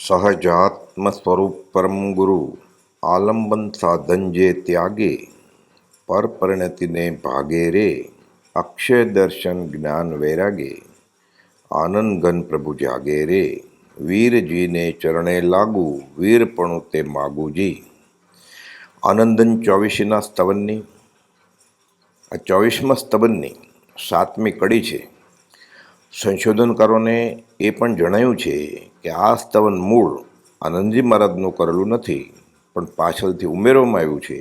સહજાત્મ સ્વરૂપ પરમ ગુરુ આલંબન સાધન જે ત્યાગે પર પરિણતિને ભાગે રે અક્ષય દર્શન જ્ઞાન વૈરાગે આનંદ ઘન પ્રભુ જાગે રે વીરજીને ચરણે લાગુ વીરપણું તે માગુજી આનંદન ચોવીસીના સ્તવનની આ ચોવીસમાં સ્તવનની સાતમી કડી છે સંશોધનકારોને એ પણ જણાયું છે કે આ સ્તવન મૂળ આનંદજી મહારાજનું કરેલું નથી, પણ પાછળથી ઉમેરવામાં આવ્યું છે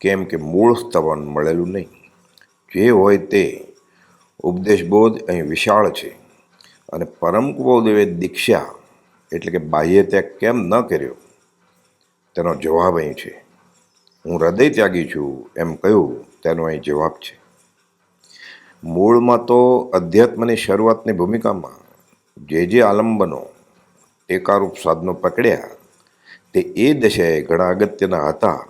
કેમ કે મૂળ સ્તવન મળેલું નહીં. જે હોય તે ઉપદેશબોધ અહીં વિશાળ છે અને પરમ કુબોદેવે દીક્ષા એટલે કે બાહ્ય ત્યાગ કેમ ન કર્યો? તેનો જવાબ અહીં છે. હું હૃદય ત્યાગી છું એમ કહ્યું, તેનો અહીં જવાબ છે. મૂળમાં તો અધ્યાત્મની શરૂઆતની ભૂમિકામાં જે જે આલંબનો ટેકારૂપ સાધનો પકડ્યા, તે એ દશાએ ઘણા અગત્યના હતા.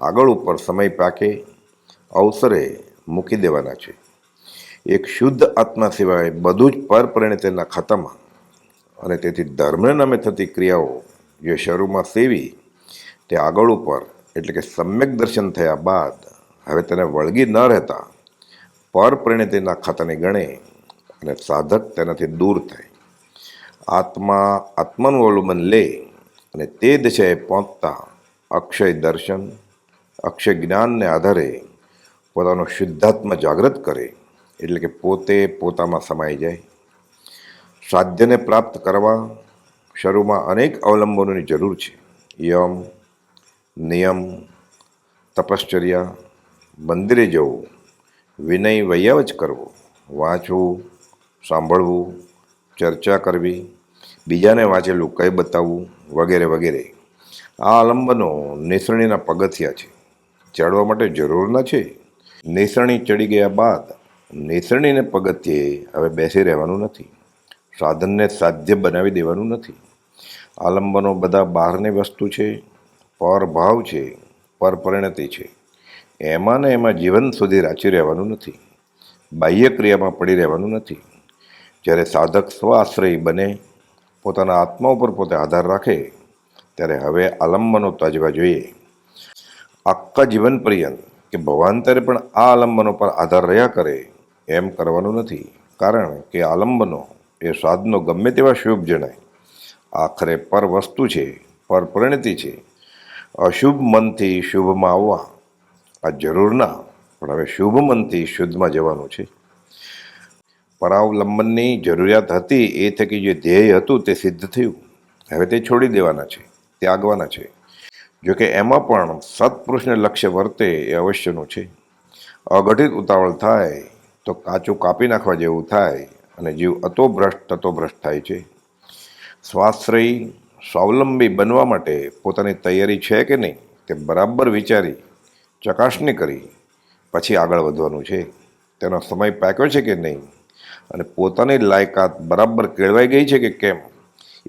આગળ ઉપર સમય પાકે અવસરે મૂકી દેવાના છે. એક શુદ્ધ આત્મા સિવાય બધું જ પરપરિણતેના ખાતામાં. અને તેથી ધર્મને નામે થતી ક્રિયાઓ જે શરૂમાં સેવી, તે આગળ ઉપર એટલે કે સમ્યક દર્શન થયા બાદ હવે તેને વળગી ન રહેતા પરપરિણિતિના ખાતાને ગણે અને સાધક તેનાથી દૂર થાય. આત્મા આત્માનું અવલંબન લે અને તે દિશાએ પહોંચતા અક્ષય દર્શન, અક્ષય જ્ઞાનને આધારે પોતાનો શુદ્ધાત્મા જાગૃત કરે, એટલે કે પોતે પોતામાં સમાઈ જાય. સાધ્યને પ્રાપ્ત કરવા શરૂમાં અનેક અવલંબનોની જરૂર છે. યમ, નિયમ, તપશ્ચર્યા, મંદિરે જવું વિનય વૈયાવચ કરવો. વાંચવું, સાંભળવું, ચર્ચા કરવી, બીજાને વાંચેલું કંઈ બતાવવું વગેરે વગેરે. આ આલંબનો નિસરણીના પગથિયા છે. ચડવા માટે જરૂરના છે. નિસરણી ચડી ગયા બાદ નિસરણીને પગથિયે હવે બેસી રહેવાનું નથી. સાધનને સાધ્ય બનાવી દેવાનું નથી. આલંબનો બધા બહારની વસ્તુ છે. પરભાવ છે. પરપરિણતિ છે. એમાં ને એમાં જીવન સુધી રાચી રહેવાનું નથી. બાહ્ય ક્રિયામાં પડી રહેવાનું નથી. જ્યારે સાધક સ્વાશ્રયી બને, પોતાના આત્મા ઉપર પોતે આધાર રાખે, ત્યારે હવે આલંબનો તજવા જોઈએ. આખા જીવન પર્યંત કે ભવાંતરે પણ આ આલંબનો પર આધાર રહ્યા કરે એમ કરવાનું નથી. કારણ કે આલંબનો એ સાધનો ગમે તેવા શુભ જણાય. આખરે પર વસ્તુ છે, પર પરિણતિ છે. અશુભ મનથી શુભમાં આવવા. આ જરૂર ના, પણ હવે શુભ મનથી શુદ્ધમાં જવાનું છે. પરાવલંબનની જરૂરિયાત હતી, એ થકી જે ધ્યેય હતું તે સિદ્ધ થયું. હવે તે છોડી દેવાના છે, ત્યાગવાના છે. જોકે એમાં પણ સત્પુરુષને લક્ષ્ય વર્તે એ અવશ્યનું છે. અઘટિત ઉતાવળ થાય, તો કાચું કાપી નાખવા જેવું થાય, અને જીવ અતો ભ્રષ્ટ તતો ભ્રષ્ટ થાય છે. સ્વાશ્રયી, સ્વાવલંબી બનવા માટે પોતાની તૈયારી છે કે નહીં, તે બરાબર વિચારી ચકાસણી કરી. પછી આગળ વધવાનું છે. તેનો સમય પાક્યો છે કે નહીં? અને પોતાની લાયકાત બરાબર કેળવાઈ ગઈ છે કે કેમ?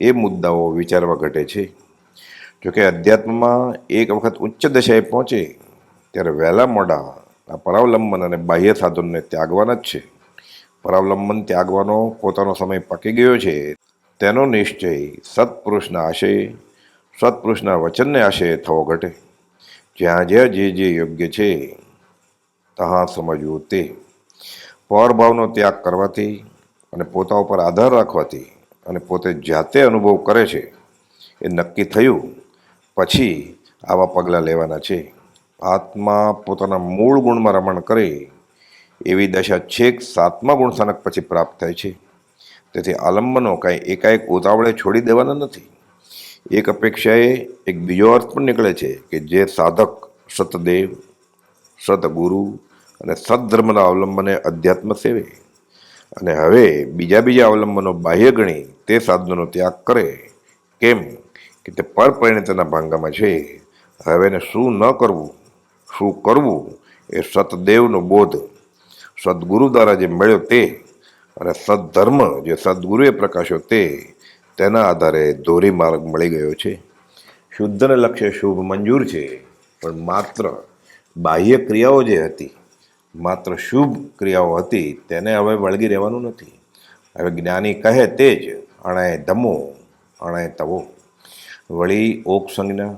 એ મુદ્દાઓ વિચારવા ઘટે છે. જોકે અધ્યાત્મમાં એક વખત ઉચ્ચ દશાએ પહોંચે, ત્યારે વહેલા મોડા આ પરાવલંબન અને બાહ્ય સાધનને ત્યાગવાના જ છે. પરાવલંબન ત્યાગવાનો પોતાનો સમય પાકી ગયો છે. તેનો નિશ્ચય સત્પુરુષના આશય, સત્પુરુષના વચનને આશય થવો ઘટે. જ્યાં જ્યાં જે જે યોગ્ય છે ત્યાં સમજવું તે. પરભાવનો ત્યાગ કરવાથી અને પોતા ઉપર આધાર રાખવાથી અને પોતે જાતે અનુભવ કરે છે, એ નક્કી થયું. પછી આવા પગલાં લેવાના છે. આત્મા પોતાના મૂળ ગુણમાં રમણ કરે, એવી દશા છેક સાતમા ગુણસ્થાનક પછી પ્રાપ્ત થાય છે. તેથી આલંબનો કાંઈ એકાએક ઉતાવળે છોડી દેવાના નથી. એક અપેક્ષાએ એક બીજો અર્થ પણ નીકળે છે કે જે સાધક, સતદેવ, સદગુરુ અને સદધર્મના અવલંબને અધ્યાત્મ સેવે. અને હવે બીજા બીજા અવલંબનો બાહ્ય ગણી તે સાધનોનો ત્યાગ કરે. કેમ કે તે પરપરિણિતના ભાંગામાં છે. હવે એને શું ન કરવું, શું કરવું એ સતદેવનો બોધ. સદગુરુ દ્વારા જે મળ્યો તે અને સદધર્મ જે સદગુરુએ પ્રકાશ્યો તે તેના આધારે ધોરી માર્ગ મળી ગયો છે. શુદ્ધને લક્ષ્ય શુભ મંજૂર છે, પણ માત્ર બાહ્ય ક્રિયાઓ જે હતી, માત્ર શુભ ક્રિયાઓ હતી, તેને હવે વળગી રહેવાનું નથી. હવે જ્ઞાની કહે તે જ, અણાય ધમો, અણાય તવો. વળી ઓક સંજ્ઞા,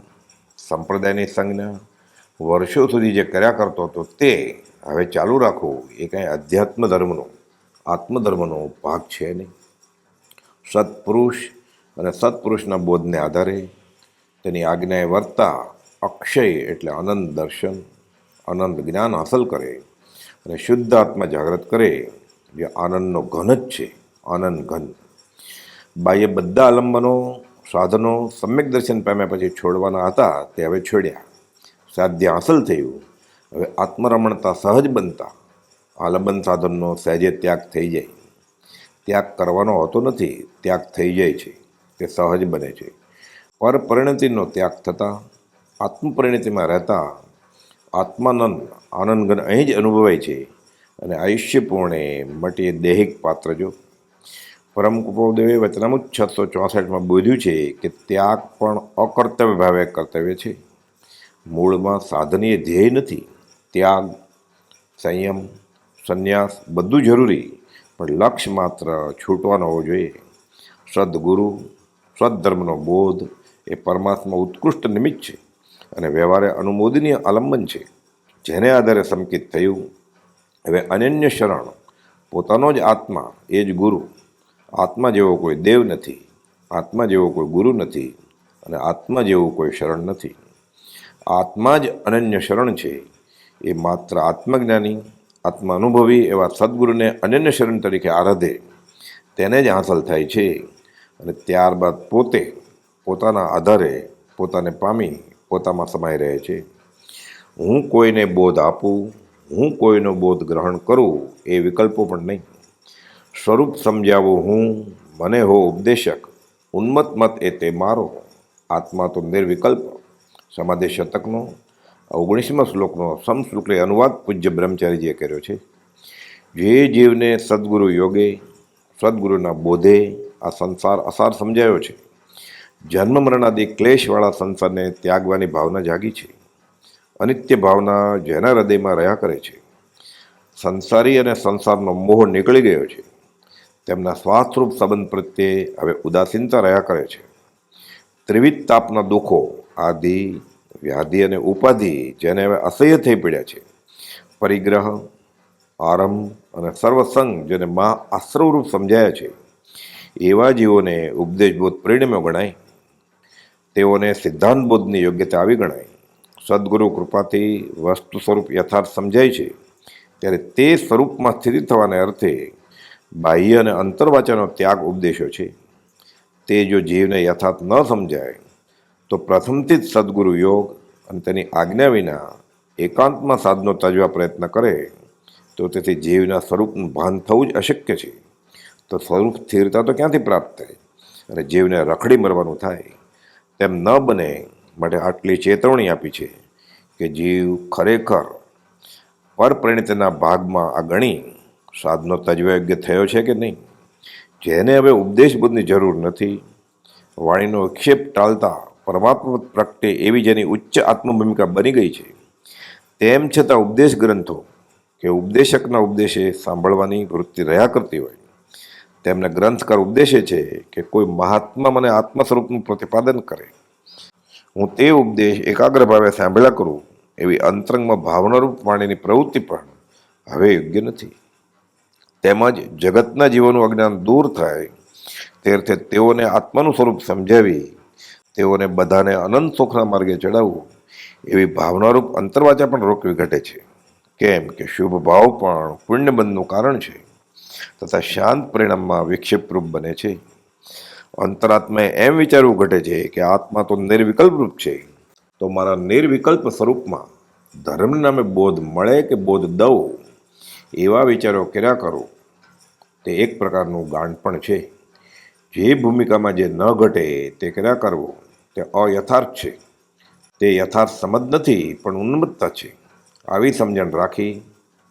સંપ્રદાયની સંજ્ઞા, વર્ષો સુધી જે કર્યા કરતો હતો તે હવે ચાલુ રાખવું એ કાંઈ અધ્યાત્મ ધર્મનો, આત્મધર્મનો ભાગ છે નહીં. સત્પુરુષ અને સત્પુરુષના બોધને આધારે તેની આજ્ઞાએ વર્તા અક્ષય એટલે આનંદ દર્શન આનંદ જ્ઞાન હાંસલ કરે અને શુદ્ધ આત્મા જાગૃત કરે, જે આનંદનો ઘન જ છે, આનંદ ઘન. બાહ્ય બધા આલંબનો, સાધનો સમ્યક દર્શન પામ્યા પછી છોડવાના હતા, તે હવે છોડ્યા. સાધ્ય હાંસલ થયું, હવે આત્મરમણતા સહજ બનતા, આલંબન સાધનનો સહેજે ત્યાગ થઈ જાય. ત્યાગ કરવાનો હોતો નથી, ત્યાગ થઈ જાય છે, તે સહજ બને છે. પર પરિણતિનો ત્યાગ થતાં, આત્મપરિણતિમાં રહેતા, આત્માનંદ, આનંદગન અહીં જ અનુભવાય છે અને આયુષ્યપૂર્ણે મટીએ દૈહિક પાત્ર જો. પરમ કુપોદેવે વચનામુજ છસો ચોસઠમાં બોધ્યું છે કે ત્યાગ પણ અકર્તવ્ય ભાવે કર્તવ્ય છે. મૂળમાં સાધનીય ધ્યેય નથી, ત્યાગ, સંયમ, સંન્યાસ બધું જરૂરી પણ લક્ષ્ય માત્ર છૂટવાનો હોવો જોઈએ. સદગુરુ, સદધર્મનો બોધ એ પરમાત્મા ઉત્કૃષ્ટ નિમિત્ત છે અને વ્યવહારે અનુમોદનીય આલંબન છે. જેને આધારે સંકિત થયું, હવે અનન્ય શરણ, પોતાનો જ આત્મા, એ જ ગુરુ. આત્મા જેવો કોઈ દેવ નથી, આત્મા જેવો કોઈ ગુરુ નથી અને આત્મા જેવો કોઈ શરણ નથી. આત્મા જ અનન્ય શરણ છે, એ માત્ર આત્મજ્ઞાની આત્મા અનુભવી એવા સદગુરુને અનન્ય શરણ તરીકે આરાધે, તેને જ હાંસલ થાય છે. અને ત્યારબાદ પોતે પોતાના આધારે પોતાને પામી પોતામાં સમાઈ રહે છે. હું કોઈને બોધ આપું, હું કોઈનો બોધ ગ્રહણ કરું એ વિકલ્પો પણ નહીં. સ્વરૂપ સમજાવું હું, મને હો ઉપદેશક ઉન્મત મત એ તે મારો. આત્મા તો નિર્વિકલ્પ, સમાધિ શતકનો ઓગણીસમા શ્લોકનો સમશ્લોકે અનુવાદ પૂજ્ય બ્રહ્મચારીજીએ કર્યો છે. જે જીવને સદગુરુ યોગે, સદગુરુના બોધે આ સંસાર અસાર સમજાયો છે. જન્મ મરણાદી ક્લેશવાળા સંસારને ત્યાગવાની ભાવના જાગી છે. અનિત્ય ભાવના જેના હૃદયમાં રહ્યા કરે છે. સંસારી અને સંસારનો મોહ નીકળી ગયો છે. તેમના સ્વાસ્થ્યરૂપ સંબંધ પ્રત્યે હવે ઉદાસીનતા રહ્યા કરે છે. ત્રિવિધ તાપના દુઃખો આદિ વ્યાધિ અને ઉપાધિ જેને હવે અસહ્ય થઈ પડ્યા છે. પરિગ્રહ, આરંભ અને સર્વસંગ જેને મા આશ્રવરૂપ સમજાયા છે, એવા જીવોને ઉપદેશબોધ પરિણમ્યો ગણાય. તેઓને સિદ્ધાંત બોધની યોગ્યતા આવી ગણાય. સદગુરુ કૃપાથી વસ્તુ સ્વરૂપ યથાર્થ સમજાય છે. ત્યારે તે સ્વરૂપમાં સ્થિતિ થવાને અર્થે બાહ્ય અને અંતર્વાચાનો ત્યાગ ઉપદેશો છે. તે જો જીવને યથાર્થ ન સમજાય તો પ્રથમથી જ સદગુરુ યોગ અને તેની આજ્ઞા વિના એકાંતમાં સાધનો તજવા પ્રયત્ન કરે, તો તેથી જીવના સ્વરૂપનું ભાન થવું જ અશક્ય છે. તો સ્વરૂપ સ્થિરતા તો ક્યાંથી પ્રાપ્ત થાય? અને જીવને રખડી મરવાનું થાય, તેમ ન બને માટે આટલી ચેતવણી આપી છે કે જીવ ખરેખર પરપ્રણિતના ભાગમાં આ ગણી સાધનો તજવા યોગ્ય થયો છે કે નહીં? જેને હવે ઉપદેશ બુદ્ધની જરૂર નથી, વાણીનો વિક્ષેપ ટાળતા પરમાત્મા પ્રગટે એવી જેની ઉચ્ચ આત્મભૂમિકા બની ગઈ છે. તેમ છતાં ઉપદેશ ગ્રંથો કે ઉપદેશકના ઉપદેશે સાંભળવાની વૃત્તિ રહ્યા કરતી હોય. તેમને ગ્રંથકાર ઉપદેશે છે કે કોઈ મહાત્મા મને આત્મ સ્વરૂપનું પ્રતિપાદન કરે. હું તે ઉપદેશ એકાગ્ર ભાવે સાંભળ્યા કરું એવી અંતરંગમાં ભાવનારૂપ વાણીની પ્રવૃત્તિ પણ હવે યોગ્ય નથી. તેમજ જગતના જીવોનું અજ્ઞાન દૂર થાય. તે અર્થે તેઓને આત્માનું સ્વરૂપ સમજાવી તેઓને બધાને અનંત સુખના માર્ગે ચડાવવું એવી ભાવનારૂપ અંતરવાચા પણ રોકવી ઘટે છે. કેમ કે શુભ ભાવ પણ પુણ્યબંધનું કારણ છે તથા શાંત પરિણામમાં વિક્ષેપરૂપ બને છે. અંતરાત્માએ એમ વિચારવું ઘટે છે કે આત્મા તો નિર્વિકલ્પરૂપ છે. તો મારા નિર્વિકલ્પ સ્વરૂપમાં ધર્મ નામે બોધ મળે કે બોધ દઉં? એવા વિચારો કર્યા કરો. તે એક પ્રકારનું ગાંડપણ છે. જે ભૂમિકામાં જે ન ઘટે તે ક્યાં કરવું, તે અયથાર્થ છે. તે યથાર્થ સમજ નથી, પણ ઉન્મત્તા છે. આવી સમજણ રાખી,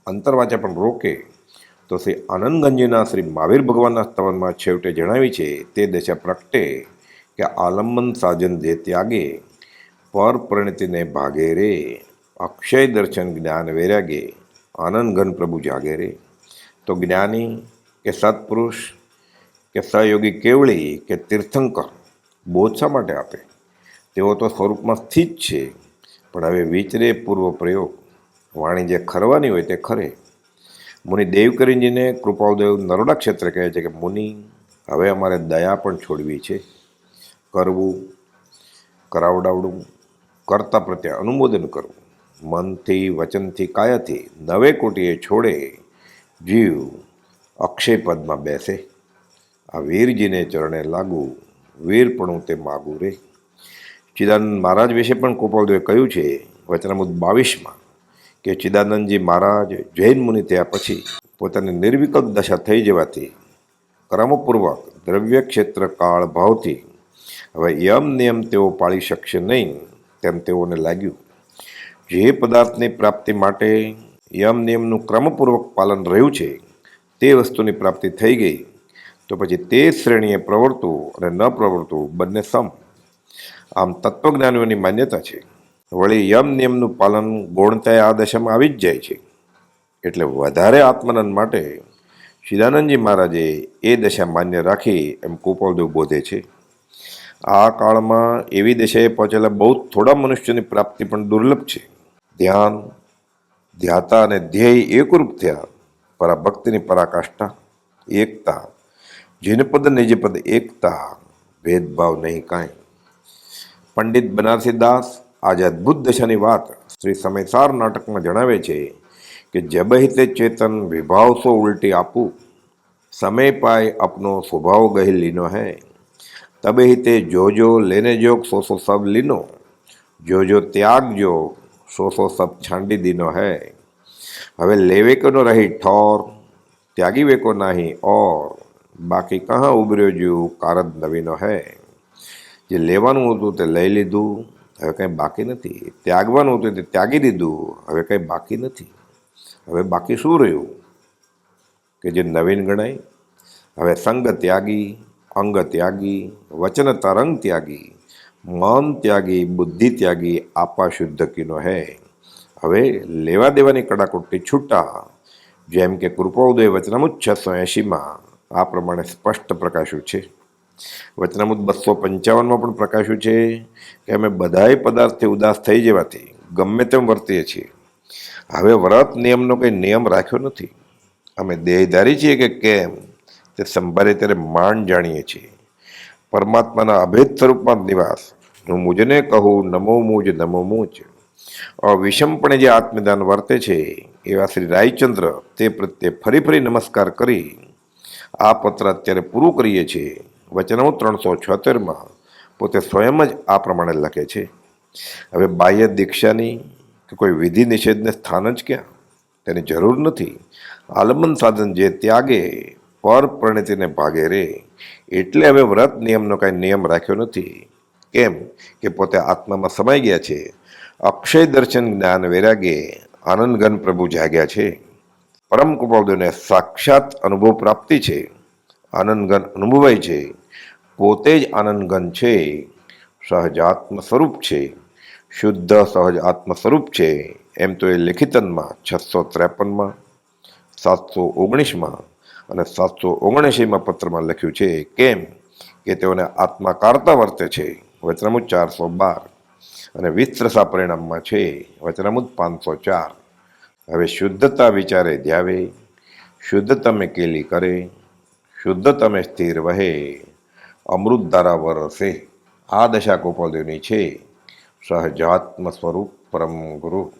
અંતરવાચા પણ રોકે, તો શ્રી આનંદગંજીના શ્રી મહાવીર ભગવાનના સ્તવનમાં છેવટે જણાવી છે, તે દશા પ્રગટે કે આલંબન સાજન જે ત્યાગે, પર પરિણતિને ભાગે રે. અક્ષય દર્શન જ્ઞાન વૈરાગે આનંદ ઘન પ્રભુ જાગે રે. તો જ્ઞાની કે સત્પુરુષ કે સહયોગી કેવળી કે તીર્થંકર બોધ શા માટે આપે? તેઓ તો સ્વરૂપમાં સ્થિત છે, પણ હવે વિચરે પૂર્વ પ્રયોગ. વાણી જે ખરવાની હોય તે ખરે. મુનિ દેવકરીજીને કૃપાદેવ નરોડા ક્ષેત્ર કહે છે કે, મુનિ, હવે અમારે દયા પણ છોડવી છે. કરવું, કરાવડાવડું, કરતા પ્રત્યે અનુમોદન કરવું. મનથી, વચનથી, કાયાથી નવે કોટીએ છોડે જીવ અક્ષય પદમાં બેસે. આ વીરજીને ચરણે લાગુ વીરપણું તે માગું રે. ચિદાનંદ મહારાજ વિશે પણ ગોપાલદેવે કહ્યું છે વચનામુદ બાવીસમાં, કે ચિદાનંદજી મહારાજ જૈન મુનિ થયા પછી પોતાની નિર્વિકલ્પ દશા થઈ જવાથી ક્રમપૂર્વક દ્રવ્ય ક્ષેત્ર કાળ ભાવથી હવે યમ નિયમ તેઓ પાળી શકશે નહીં તેમ તેઓને લાગ્યું. જે પદાર્થની પ્રાપ્તિ માટે યમ નિયમનું ક્રમપૂર્વક પાલન રહ્યું છે, તે વસ્તુની પ્રાપ્તિ થઈ ગઈ. તો પછી તે શ્રેણીએ પ્રવર્તવું અને ન પ્રવર્તવું બંને સમ. આમ તત્વજ્ઞાનીઓની માન્યતા છે. વળી યમ નિયમનું પાલન ગૌણતાએ આ દશામાં આવી જ જાય છે. એટલે વધારે આત્મનંદ માટે શિદાનંદજી મહારાજે એ દશા માન્ય રાખી એમ કુપોલદેવ બોધે છે. આ કાળમાં એવી દશાએ પહોંચેલા બહુ થોડા મનુષ્યોની પ્રાપ્તિ પણ દુર્લભ છે. ધ્યાન, ધ્યાતા અને ધ્યેય એકરૂપ થયા. પરા ભક્તિની પરાકાષ્ઠા, એકતા જીનપદ નિજપદ એકતા, ભેદભાવ નહીં કાંઈ. પંડિત બનારસી દાસ આજે અદ્ભુત દશાની વાત શ્રી સમયસાર નાટકમાં જણાવે છે કે જબહિતે ચેતન વિભાવ સો ઉલટી આપું. સમય પાય આપનો સ્વભાવ ગહી લીનો હૈ. તબે હિતે જો જો લેને જોગ સો સો સબ લીનો. જો જો ત્યાગ જો સો સો સબ છાંડી દીનો હૈ. હવે લેવે કો રહી ઠોર, ત્યાગી વેકો નહીં ઓર. બાકી કહા ઉભર્યો જીવ, કારજ નવીનો હૈ. જે લેવાનું હતું તે લઈ લીધું, હવે કંઈ બાકી નથી. ત્યાગવાનું હતું તે ત્યાગી દીધું, હવે કંઈ બાકી નથી. હવે બાકી શું રહ્યું? કે જે નવીન ગણાય, હવે સંગ ત્યાગી, અંગ ત્યાગી, વચન તરંગ ત્યાગી, મન ત્યાગી, બુદ્ધિ ત્યાગી, આપા શુદ્ધ કિનો હે. હવે લેવા દેવાની કડાકુટ્ટી છૂટા. જેમ કે કૃપોદય વચનામુત સો એંશીમાં. આ પ્રમાણે સ્પષ્ટ પ્રકાશ્યું છે. વચનામૃત બસો પંચાવનમાં પણ પ્રકાશ્યું છે કે અમે બધાય પદાર્થથી ઉદાસ થઈ જવાથી ગમે તેમ વર્તીએ છીએ. હવે વ્રત નિયમનો કંઈ નિયમ રાખ્યો નથી. અમે દેહધારી છીએ કે કેમ તે સંભાળે ત્યારે માંડ જાણીએ છીએ. પરમાત્માના અભેદ સ્વરૂપમાં નિવાસ. હું મુજને કહું, નમો મુજ નમો મુજ. અવિષમપણે જે આત્મદાન વર્તે છે, એવા શ્રી રાયચંદ્ર તે પ્રત્યે ફરી ફરી નમસ્કાર કરી આ પત્ર અત્યારે પૂરું કરીએ છીએ. વચનો ત્રણસો છોતેરમાં પોતે સ્વયં જ આ પ્રમાણે લખે છે. હવે બાહ્ય દીક્ષાની કે કોઈ વિધિ નિષેધને સ્થાન જ ક્યાં? તેની જરૂર નથી. આલંબન સાધન જે ત્યાગે, પર પ્રણતિને ભાગે રે. એટલે હવે વ્રત નિયમનો કાંઈ નિયમ રાખ્યો નથી. કેમ કે પોતે આત્મામાં સમાઈ ગયા છે. અક્ષય દર્શન જ્ઞાન વૈરાગે આનંદગન પ્રભુ જાગ્યા છે. પરમ કૃપાળદેવને સાક્ષાત અનુભવ પ્રાપ્તિ છે, આનંદગન અનુભવાય છે, પોતે જ આનંદગન છે સહજ આત્મ સ્વરૂપ છે, શુદ્ધ સહજ આત્મ સ્વરૂપ છે, એમ તો એ લેખિતનમાં છસો ત્રેપનમાં, સાતસો ઓગણીસમાં અને સાતસો ઓગણએંશીમાં પત્રમાં લખ્યું છે કેમ કે તેઓને આત્મા કારતા વર્તે છે, વચનામુદ ચારસો બાર અને વિસ્તરસા પરિણામમાં છે, વચનામુદ પાંચસો ચાર. હવે શુદ્ધતા વિચારે ધ્યાવે શુદ્ધ તમે કેલી કરે શુદ્ધ તમે સ્થિર વહે, અમૃત ધારા વરસે, આ દશા ગોપાલદેવની છે, સહજાત્મ સ્વરૂપ પરમ ગુરુ.